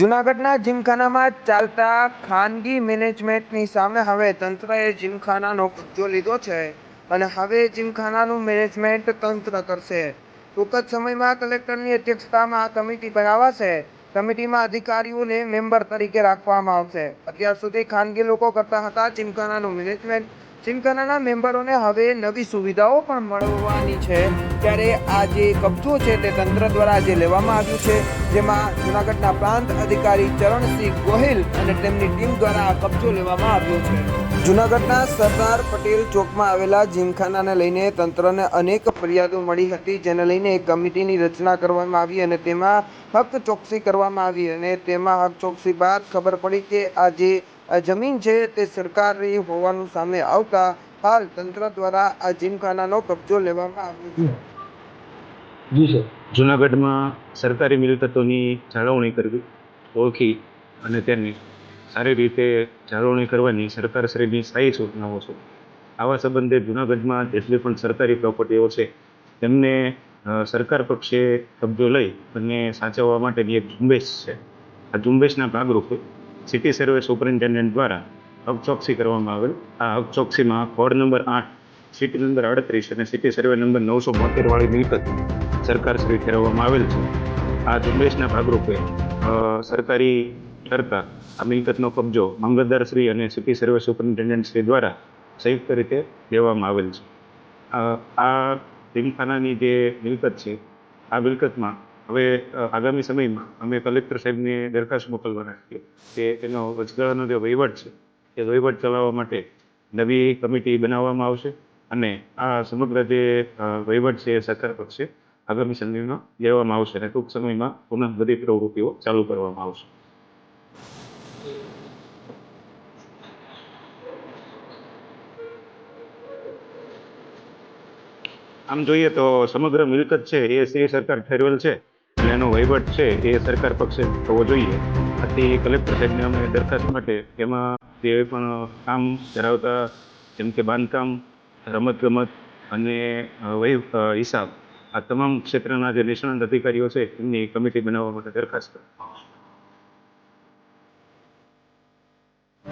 જૂનાગઢના જીમખાનામાં ચાલતા ખાનગી મેનેજમેન્ટની સામે હવે તંત્રએ જીમખાનાનો કબજો લીધો છે અને હવે જીમખાનાનું મેનેજમેન્ટ તંત્ર કરશે. ટૂંક જ સમયમાં કલેક્ટરની અધ્યક્ષતામાં આ કમિટી બનાવાશે. કમિટીમાં અધિકારીઓને મેમ્બર તરીકે રાખવામાં આવશે. અત્યાર સુધી ખાનગી લોકો કરતા હતા જીમખાનાનું મેનેજમેન્ટ જીમખાનાના મેમ્બરોને હવે નવી સુવિધાઓ પણ મળવાની છે. ત્યારે આ જે કબજો છે તે તંત્ર દ્વારા આજે લેવામાં આવ્યું છે, જેમાં જૂનાગઢના પ્રાંત અધિકારી ચરણસિંહ ગોહિલ અને તેમની ટીમ દ્વારા આ કબજો લેવામાં આવ્યો છે. જૂનાગઢના સરદાર પટેલ ચોકમાં આવેલા જીમખાનાને લઈને તંત્રને અનેક ફરિયાદો મળી હતી, જેને લઈને એક કમિટીની રચના કરવામાં આવી અને તેમાં હક ચોકસી કરવામાં આવી અને તેમાં હક ચોકસી બાદ ખબર પડી કે આ જે જમીન છે તે સરકારી હોવાનું સામે આવતા હાલ તંત્ર દ્વારા આ જીમખાનાનો કબજો લેવામાં આવ્યો છે. જી સર. જૂનાગઢમાં સરકારી મિલકતોની જાળવણી કરવી ઓળખી અને તેની સારી રીતે જાળવણી કરવાની સરકારશ્રીની સ્થાયી સૂચનાઓ છે. આવા સંબંધે જૂનાગઢમાં જેટલી પણ સરકારી પ્રોપર્ટીઓ છે તેમને સરકાર પક્ષે કબજો લઈ અને સાચવવા માટેની એક ઝુંબેશ છે. આ ઝુંબેશના ભાગરૂપે સિટી સર્વે સુપરિન્ટેન્ડન્ટ દ્વારા હકચોકસી કરવામાં આવેલ. આ હકચોકસીમાં કોડ નંબર આઠ, સિટી નંબર અડત્રીસ અને સિટી સર્વે નંબર નવસો બોતેર વાળી મિલકત સરકારશ્રી ઠેરવવામાં આવેલ છે. આ ઝુંબેશના ભાગરૂપે સરકારી ઠરતા આ મિલકતનો કબજો મામલતદારશ્રી અને સિટી સર્વે સુપરિન્ટેન્ડન્ટ શ્રી દ્વારા સંયુક્ત રીતે લેવામાં આવેલ છે. આ ટીમખાનાની જે મિલકત છે, આ મિલકતમાં હવે આગામી સમયમાં અમે કલેક્ટર સાહેબને દરખાસ્ત મોકલવાના છીએ કે તેનો વચગાળાનો જે વહીવટ છે, એ વહીવટ ચલાવવા માટે નવી કમિટી બનાવવામાં આવશે અને આ સમગ્ર જે વહીવટ છે એ સરકાર પક્ષે આગામી સમયમાં લેવામાં આવશે અને ટૂંક સમયમાં પુનઃ બધી પ્રવૃત્તિઓ ચાલુ કરવામાં આવશે. આમ જોઈએ તો સમગ્ર મિલકત છે એ શ્રી સરકાર ઠેરવેલ છે. અને એનો વહીવટ છે એ સરકાર પક્ષે થવો જોઈએ આથી કલેક્ટર સાહેબને અમે દરખાસ્ત માટે એમાં જે પણ કામ ધરાવતા, જેમ કે બાંધકામ, રમતગમત અને વહી હિસાબ, આ તમામ ક્ષેત્રના જે નિષ્ણાંત અધિકારીઓ છે એમની કમિટી બનાવવા માટે દરખાસ્ત.